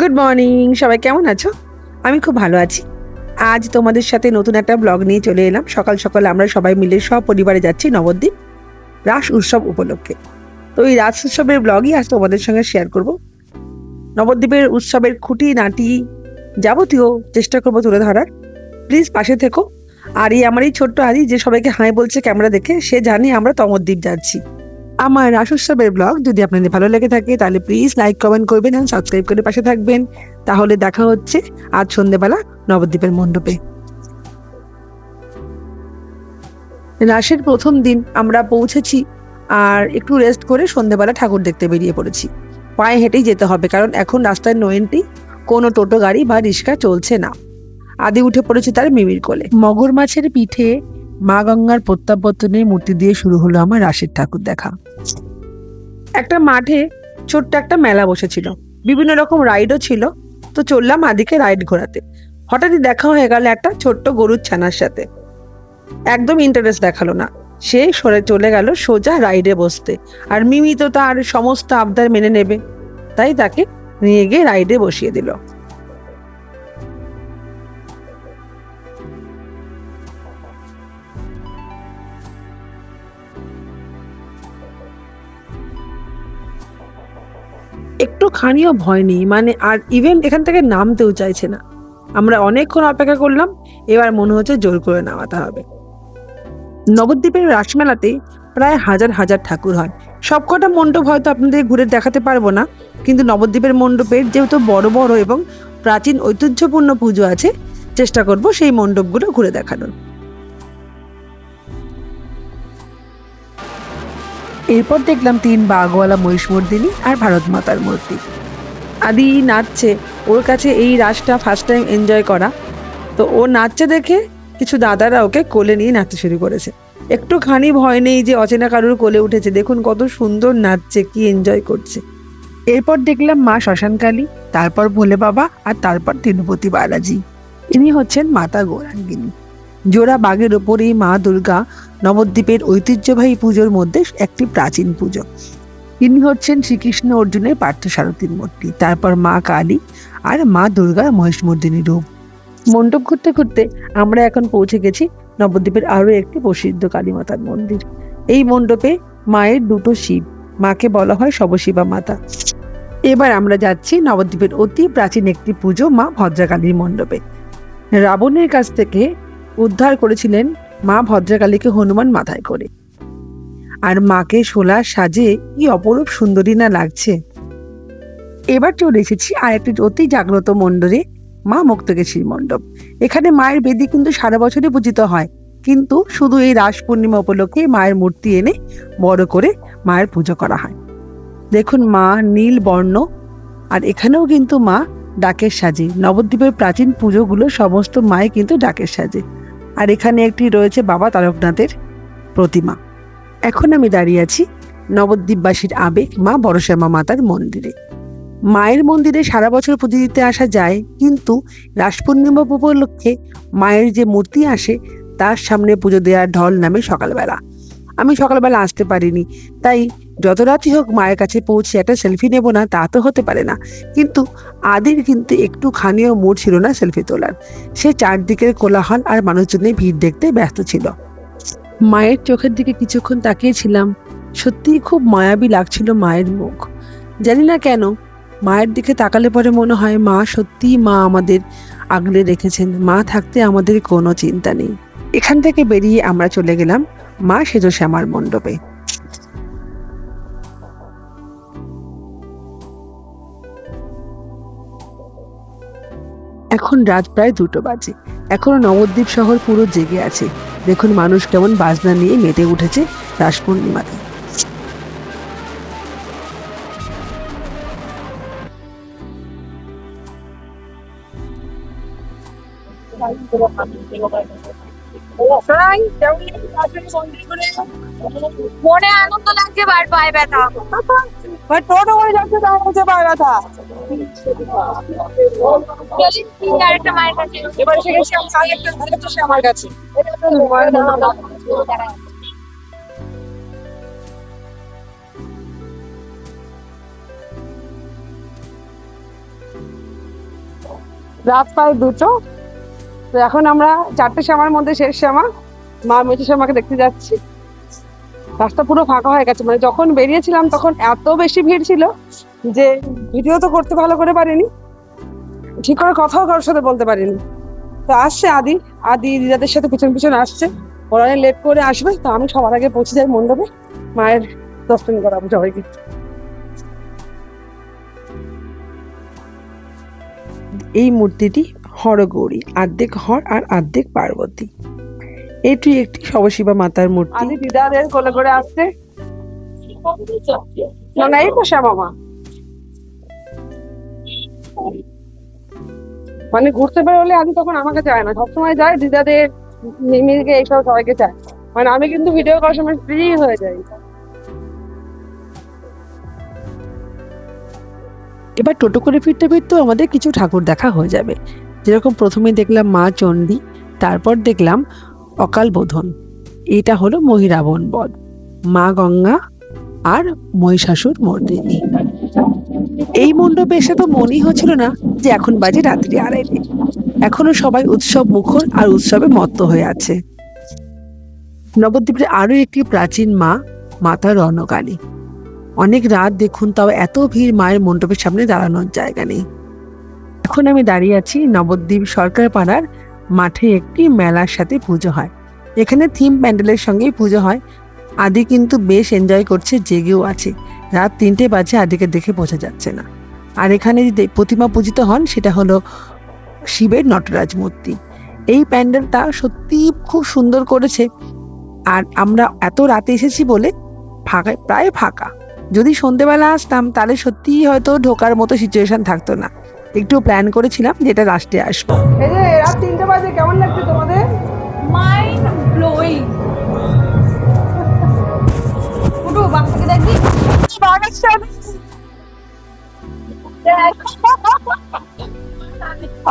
Good morning সবাই কেমন আছো? আমি খুব ভালো আছি। আজ তোমাদের সাথে নতুন একটা ব্লগ নিয়ে চলে এলাম। সকাল সকাল আমরা সবাই মিলে সব পরিবারে যাচ্ছি নবদ্বীপ রাস উৎসব উপলক্ষে। তো এই রাস উৎসবের ব্লগই আজ তোমাদের সঙ্গে শেয়ার করব। নবদ্বীপের উৎসবের খুঁটি নাটি যাবতীয় চেষ্টা করব তুলে ধরার। প্লিজ পাশে থেকো। আর এই আমার এই ছোট্ট আদি যে সবাইকে হাই বলছে ক্যামেরা দেখে, সে জানে আমরা তমদ্বীপ যাচ্ছি। আমার রাস উৎসবের ব্লগ যদি আপনাদের ভালো লেগে থাকে, তাহলে প্লিজ লাইক কমেন্ট করবেন এবং সাবস্ক্রাইব করে পাশে থাকবেন। তাহলে দেখা হচ্ছে আজ সন্ধেবেলা নবদ্বীপের মণ্ডপে। রাসের প্রথম দিন আমরা পৌঁছেছি আর একটু রেস্ট করে সন্ধেবেলা ঠাকুর দেখতে বেরিয়ে পড়েছি। পায়ে হেঁটেই যেতে হবে, কারণ এখন রাস্তায় নো কোনো টোটো, গাড়ি বা রিক্সা চলছে না। আদি উঠে পড়েছে তার মিমির কোলে। মগর মাছের পিঠে মা গঙ্গার প্রত্যাবর্তনের মূর্তি দিয়ে শুরু হলো আমার রাশির ঠাকুর দেখা। একটা মাঠে ছোট্ট একটা মেলা বসেছিল। বিভিন্ন রকম রাইডও ছিল। তো চললাম আদিকে রাইড ঘোরাতে। হঠাৎই দেখা হয়ে গেল একটা ছোট্ট গরুর ছানার সাথে। একদম ইন্টারেস্ট দেখাল না। সে সরে চলে গেল সোজা রাইডে বসতে। আর মিমি তো তার সমস্ত আবদার মেনে নেবে। তাই তাকে নিয়ে গিয়ে রাইডে বসিয়ে দিল। একটু খানিও ভয় নেই মানে আর ইভেন এখান থেকে নামতেও চাইছে না। আমরা অনেকক্ষণ অপেক্ষা করলাম, এবার মনে হচ্ছে জোর করে নামাতে হবে। নবদ্বীপের রাসমেলাতে প্রায় হাজার হাজার ঠাকুর হয়। সবকটা মণ্ডপ হয়তো আপনাদের ঘুরে দেখাতে পারব না, কিন্তু নবদ্বীপের মণ্ডপের যেহেতু বড় বড় এবং প্রাচীন ঐতিহ্যপূর্ণ পুজো আছে, চেষ্টা করব সেই মণ্ডপগুলো ঘুরে দেখানোর। এরপর দেখলাম তিন বাঘওয়ালা মহিষমর্দিনী আর ভারত মাতার মূর্তি। আদি নাচছে। ওর কাছে এই রাসটা ফার্স্ট টাইম এনজয় করা। তো ও নাচছে দেখে কিছু দাদারা ওকে কোলে নিয়ে নাচতে শুরু করেছে। একটুখানি ভয় নেই যে অচেনা কারুর কোলে উঠেছে। দেখুন কত সুন্দর নাচছে, কি এনজয় করছে। এরপর দেখলাম মা শ্মশানকালী তারপর ভোলে বাবা আর তারপর তিরুপতি বালাজি। ইনি হচ্ছেন মাতা গৌরাঙ্গিনী। জোড়া বাঘের ওপরেই মা দুর্গা নবদ্বীপের ঐতিহ্যবাহী পুজোর মধ্যে একটি প্রাচীন পুজো। ইনি হচ্ছেন শ্রীকৃষ্ণ অর্জুনের পার্থসারথীর মূর্তি। তারপর মা কালী আর মা দুর্গার মহিষমর্দিনী রূপ। মণ্ডপ ঘুরতে ঘুরতে আমরা এখন পৌঁছে গেছি নবদ্বীপের আরও একটি প্রসিদ্ধ কালীমাতার মন্দির। এই মণ্ডপে মায়ের দুটো শিব, মাকে বলা হয় শবশিবা মাতা। এবার আমরা যাচ্ছি নবদ্বীপের অতি প্রাচীন একটি পুজো মা ভদ্রাকালীর মণ্ডপে। রাবণের কাছ থেকে উদ্ধার করেছিলেন মা ভদ্রাকালীকে হনুমান মাথায় করে। আর মাকে সোলার সাজে কি অপরূপ সুন্দরী না লাগছে। এবার চলে এসেছি আর একটি অতি জাগ্রত মণ্ডলে মা মুক্তকেশীর মণ্ডপ। এখানে মায়ের বেদি কিন্তু সারা বছরই পূজিত হয়। কিন্তু শুধু এই রাস পূর্ণিমা উপলক্ষে মায়ের মূর্তি এনে বড় করে মায়ের পুজো করা হয়। দেখুন মা নীল বর্ণ, আর এখানেও কিন্তু মা ডাকের সাজে। নবদ্বীপের প্রাচীন পুজোগুলো সমস্ত মায়ে কিন্তু ডাকের সাজে। আর এখানে একটি রয়েছে বাবা তারকনাথের প্রতিমা। এখন আমি দাঁড়িয়ে আছি নবদ্বীপবাসীর আবেগ মা বড়শ্যামা মাতার মন্দিরে। মায়ের মন্দিরে সারা বছর পুজো দিতে আসা যায়, কিন্তু রাস পূর্ণিমা উপলক্ষে মায়ের যে মূর্তি আসে, তার সামনে পুজো দেওয়ার ঢল নামে সকালবেলা। আমি সকালবেলা আসতে পারিনি, তাই যত রাতই হোক মায়ের কাছে পৌঁছে একটা সেলফি নেব না, তা তো হতে পারে না। কিন্তু আদির কিন্তু একটু খানিও মুড ছিল না সেলফি তোলার। সে চারদিকের কোলাহল আর মানুষজনের ভিড় দেখতে ব্যস্ত ছিল। মায়ের চোখের দিকে কিছুক্ষণ তাকিয়েছিলাম। সত্যিই খুব মায়াবী লাগছিল মায়ের মুখ। জানি না কেন, মায়ের দিকে তাকালে পরে মনে হয় মা সত্যিই মা আমাদের আগলে রেখেছেন। মা থাকতে আমাদের কোনো চিন্তা নেই। এখান থেকে বেরিয়ে আমরা চলে গেলাম মা সেজো শ্যামার মণ্ডপে। এখন রাত প্রায় দুটো বাজে। এখনও নবদ্বীপ শহর পুরো জেগে আছে। দেখুন মানুষ কেমন বাজনা নিয়ে মেতে উঠেছে রাস পূর্ণিমাতে। মনে আনন্দ লাগছে বার পায়ে ব্যথা। ভাই টোটো যাচ্ছে হচ্ছে পায়ে ব্যথা। এবার আমার কাছে। রাত দুটো। তো এখন আমরা চারটে শ্যামার মধ্যে শেষ শ্যামা। মা মেচে শ্যামাকে দেখতে যাচ্ছি। রাস্তা পুরো ফাঁকা হয়ে গেছে। মানে যখন বেরিয়েছিলাম তখন এত বেশি ভিড় ছিল যে ভিডিও তো করতে ভালো করে পারিনি। ঠিক করে কথাও কারোর সাথে বলতে পারিনি। তো আসছে আদি। আদি দিদাদের সাথে পিছন পিছন আসছে। ওরা লেট করে আসবে। তো আমি সবার আগে পৌঁছে যাই মণ্ডপে। মায়ের দর্শন করাবো সবাইকে এই মূর্তিটি হরগৌরী অর্ধেক হর আর অর্ধেক পার্বতী। এটি একটি শবশিবা মাতার মূর্তি। আদি দিদাদের কোলে করে আসছে। না না এই তো শ্যামা মানে ঘুরতে বেরোলে আমি তখন আমাকে চায় না। সবসময় যায় দিদাদের মিমিকে এইসব সবাইকে চায়। মানে আমি কিন্তু ভিডিও করার সময় ফ্রি হয়ে যাই। এবার টোটো করে ফিরতে ফিরতেও আমাদের কিছু ঠাকুর দেখা হয়ে যাবে। যেরকম প্রথমে দেখলাম মা চণ্ডী, তারপর দেখলাম অকাল বোধন। এটা হলো মহিরাবণ বধ, মা গঙ্গা আর মহিষাসুর মর্দিনী। এই মণ্ডপে এসে তো মনেই হচ্ছিল না যে এখন বাজে রাত্রি আড়াইটে। এখনও সবাই উৎসব মুখর আর উৎসবে মত্ত হয়ে আছে। নবদ্বীপের আরও একটি প্রাচীন মা, মাতা রণকালী। অনেক রাত দেখুন তাও এত ভিড় মায়ের মণ্ডপের সামনে দাঁড়ানোর জায়গা নেই। এখন আমি দাঁড়িয়ে আছি নবদ্বীপ সরকার পাড়ার মাঠে একটি মেলার সাথে পুজো হয়। এখানে থিম প্যান্ডেলের সঙ্গেই পুজো হয়। আদি কিন্তু বেশ এনজয় করছে, জেগেও আছে। রাত তিনটে বাজে আদিকে দেখে বোঝা যাচ্ছে না। আর এখানে যে প্রতিমা পূজিত হন, সেটা হলো শিবের নটরাজ মূর্তি। এই প্যান্ডেলটা সত্যি খুব সুন্দর করেছে। আর আমরা এত রাতে এসেছি বলে ফাঁকা, প্রায় ফাঁকা। যদি সন্ধেবেলা আসতাম, তাহলে সত্যিই হয়তো ঢোকার মতো সিচুয়েশন থাকতো না। একটু প্ল্যান করেছিলাম যেটা লাস্টে আসব। এই যে রাত তিনটে বাজে কেমন লাগছে তোমাদের? মাইন্ড ব্লোয়িং ফুটু বাচ্চাকে দেখবি?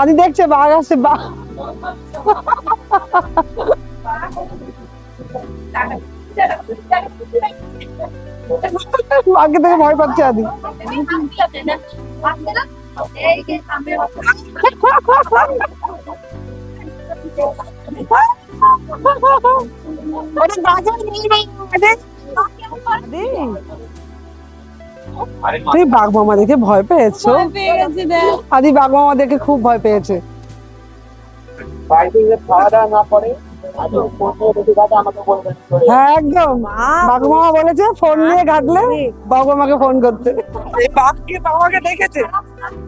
আদি দেখছে বাঘ আসছে বাঘ। বাঘকে দেখে ভয় পাচ্ছে আদি। তুই বাঘ মামা দেখে ভয় পেয়েছ আদি বাঘ মামা দেখে খুব ভয় পেয়েছে। হ্যাঁ একদম। বাঘ মামা বলেছে ফোন নিয়ে ঘাটলে বাঘ মামাকে ফোন করতে। এই বাঘকে মামাকে দেখেছে?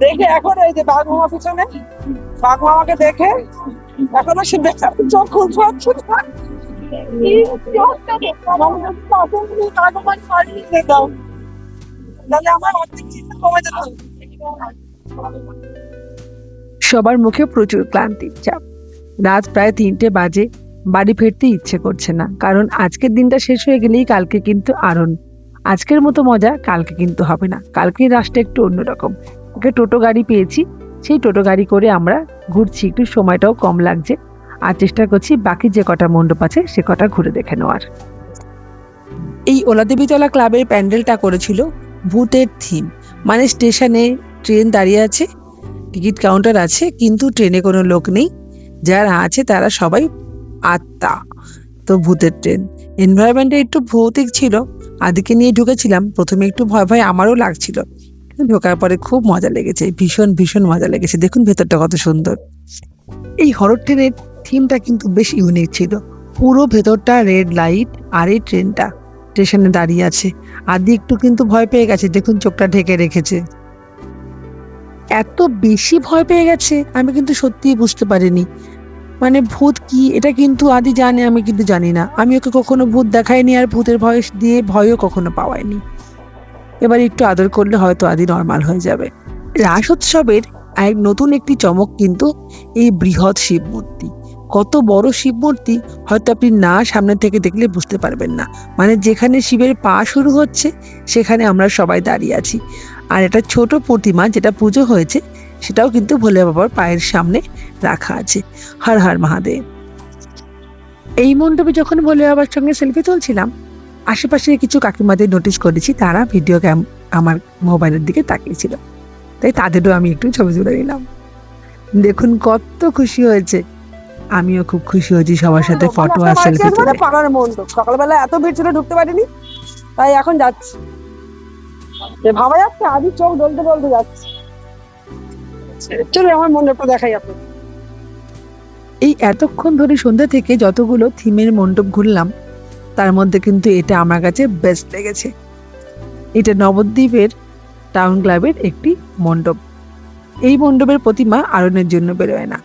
দেখে এখন এই যে বাঘ মামা পিছনে, বাঘ মামাকে দেখে এখনও সে বেচারা চোখ খুলতে সবার মুখে প্রচুর ক্লান্তির চাপ। রাত প্রায় তিনটে বাজে, বাড়ি ফিরতে ইচ্ছে করছে না, কারণ আজকের দিনটা শেষ হয়ে গেলেই কালকে কিন্তু আরন আজকের মতো মজা কালকে কিন্তু হবে না, কালকের রাস্তা একটু অন্যরকম। একটা টোটো গাড়ি পেয়েছি, সেই টোটো গাড়ি করে আমরা ঘুরছি। একটু সময়টাও কম লাগছে। আর চেষ্টা করছি বাকি যে কটা মণ্ডপ আছে, সে কটা ঘুরে দেখে নেওয়ার। এই ওলাদেবীতলা ক্লাবের প্যান্ডেলটা করেছিল ভূতের থিম মানে স্টেশনে ট্রেন দাঁড়িয়ে আছে, টিকিট কাউন্টার আছে, কিন্তু ট্রেনে কোনো লোক নেই। যারা আছে তারা সবাই আত্মা, তো ভূতের ট্রেন। এনভায়রনমেন্টে একটু ভৌতিক ছিল, আদিকে নিয়ে ঢুকেছিলাম। প্রথমে একটু ভয় ভয় আমারও লাগছিল। ঢোকার পরে খুব মজা লেগেছে, ভীষণ ভীষণ মজা লেগেছে। দেখুন ভেতরটা কত সুন্দর। এই হরর ট্রেনের থিমটা কিন্তু বেশ ইউনিক ছিল। পুরো ভেতরটা রেড লাইট আর এই ট্রেনটা স্টেশনে দাঁড়িয়ে আছে। আদি একটু কিন্তু ভয় পেয়ে গেছে, দেখুন চোখটা ঢেকে রেখেছে। এত বেশি ভয় পেয়ে গেছে, আমি কিন্তু সত্যিই বুঝতে পারিনি। মানে ভূত কি, এটা কিন্তু আদি জানে, আমি কিন্তু জানি না। আমি ওকে কখনো ভূত দেখাইনি আর ভূতের ভয় দিয়ে ভয়ও কখনো পাওয়াইনি। এবার একটু আদর করলে হয়তো আদি নর্মাল হয়ে যাবে। রাস উৎসবের এক নতুন একটি চমক কিন্তু এই বৃহৎ শিব মূর্তি কত বড় শিব মূর্তি হয়তো আপনি না সামনে থেকে দেখলে বুঝতে পারবেন না। মানে যেখানে শিবের পা শুরু হচ্ছে, সেখানে আমরা সবাই দাঁড়িয়ে আছি। আর একটা ছোট প্রতিমা যেটা পুজো হয়েছে, সেটাও কিন্তু ভোলে বাবার পায়ের সামনে রাখা আছে। হর হর মহাদেব। এই মণ্ডপে যখন ভোলে বাবার সঙ্গে সেলফি তুলছিলাম আশেপাশে কিছু কাকিমাদের নোটিশ করেছি তারা ভিডিও ক্যাম আমার মোবাইলের দিকে তাকিয়েছিল। তাই তাদেরও আমি একটু ছবি তুলে নিলাম। দেখুন কত খুশি হয়েছে। আমিও খুব খুশি হয়েছি সবার সাথে ফটো আর সেলফি তুলে পাড়ার মণ্ডপ সকালবেলা এত ভিড় ছিল ঢুকতে পারিনি তাই এখন যাচ্ছি। যে ভাবা যাচ্ছে আদি চোখ ডলতে ডলতে যাচ্ছে। চলো আমার মণ্ডপটা দেখাই আপনি এই এতক্ষণ ধরে সন্ধ্যা থেকে যতগুলো থিমের মণ্ডপ ঘুরলাম তার মধ্যে কিন্তু এটা আমার কাছে বেস্ট লেগেছে। এটা নবদ্বীপের টাউন ক্লাবের একটি মণ্ডপ। এই মণ্ডপের প্রতিমা আরণের জন্য বেরোয় না।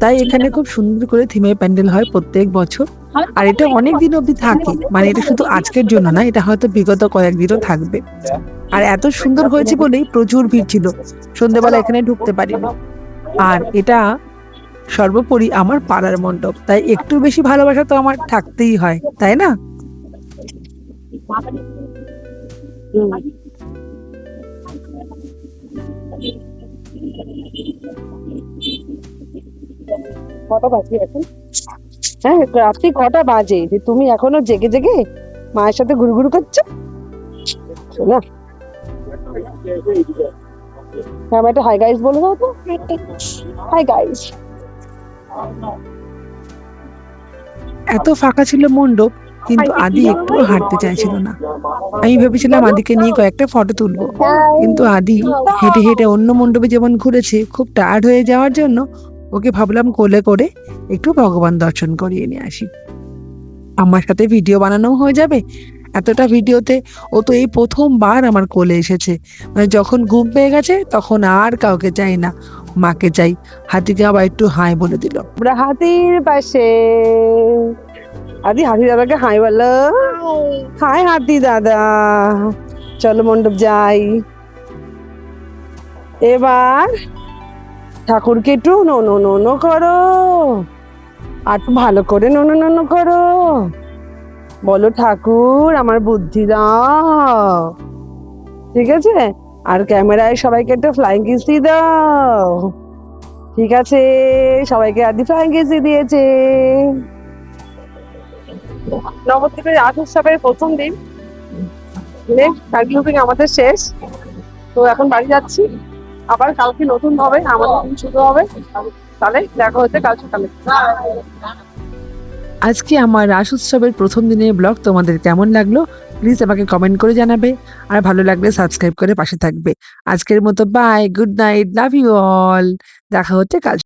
তাই এখানে খুব সুন্দর করে থিমের প্যান্ডেল হয় প্রত্যেক বছর। আর এটা অনেক দিন অবধি থাকে। মানে এটা শুধু আজকের জন্য না, এটা হয়তো বিগত কয়েকদিনও থাকবে। আর এত সুন্দর হয়েছে বলেই প্রচুর ভিড় ছিল। সন্ধ্যেবেলা এখানে ঢুকতে পারিনি। আর এটা সর্বোপরি আমার পাড়ার মণ্ডপ। তাই একটু বেশি ভালোবাসা তো আমার থাকতেই হয়, তাই না? কটা বাজে এখন? হ্যাঁ রাত্রি কটা বাজে? যে তুমি এখনও জেগে জেগে মায়ের সাথে ঘুরঘুর করছ? না। হ্যাঁ একটা হাই গাইস বলে দাও তো। হাই গাইস এত ফাঁকা ছিল মণ্ডপ কিন্তু আদি একটু হাঁটতে চাইছিল না। আমি ভেবেছিলাম আদিকে নিয়ে কয়েকটা ফটো তুলবো। কিন্তু আদি হেঁটে হেঁটে অন্য মণ্ডপে যেমন ঘুরেছে খুব টায়ার্ড হয়ে যাওয়ার জন্য ওকে ভাবলাম কোলে করে একটু ভগবান দর্শন করিয়ে নিয়ে আসি। আমার সাথে ভিডিও বানানো হয়ে যাবে। এতটা ভিডিওতে ও তো এই প্রথমবার আমার কোলে এসেছে। মানে যখন ঘুম পেয়ে গেছে তখন আর কাউকে চাই না। মাকে চাই। হাতিকে আবার একটু হাই বলে দিল। আমরা হাতির পাশে। আদি হাতি দাদাকে হাই বলো হাই হাতি দাদা চলো মণ্ডপ যাই এবার ঠাকুরকে একটু নো নো নো নো করো আর ভালো করে নো নো নো নো করো। বলো ঠাকুর, আমার বুদ্ধি দাও। ঠিক আছে? আর ক্যামেরায় সবাইকে একটা ফ্লাইং কিস দিয়ে দাও। ঠিক আছে? সবাইকে আদি ফ্লাইং কিস দিয়েছে। নবদ্বীপের রাত উৎসবের প্রথম দিন। সার্কিল আমাদের শেষ। তো এখন বাড়ি যাচ্ছি। আবার কালকে নতুন হবে, আমাদের দিন শুরু হবে। তাহলে দেখা হচ্ছে কাল সকালে আজকে আমার রাস উৎসবের প্রথম দিনের ব্লগ তোমাদের কেমন লাগল? প্লিজ আমাকে কমেন্ট করে জানাবে। আর ভালো লাগলে সাবস্ক্রাইব করে পাশে থাকবে। আজকের মতো bye good night love you all দেখা হচ্ছে কাল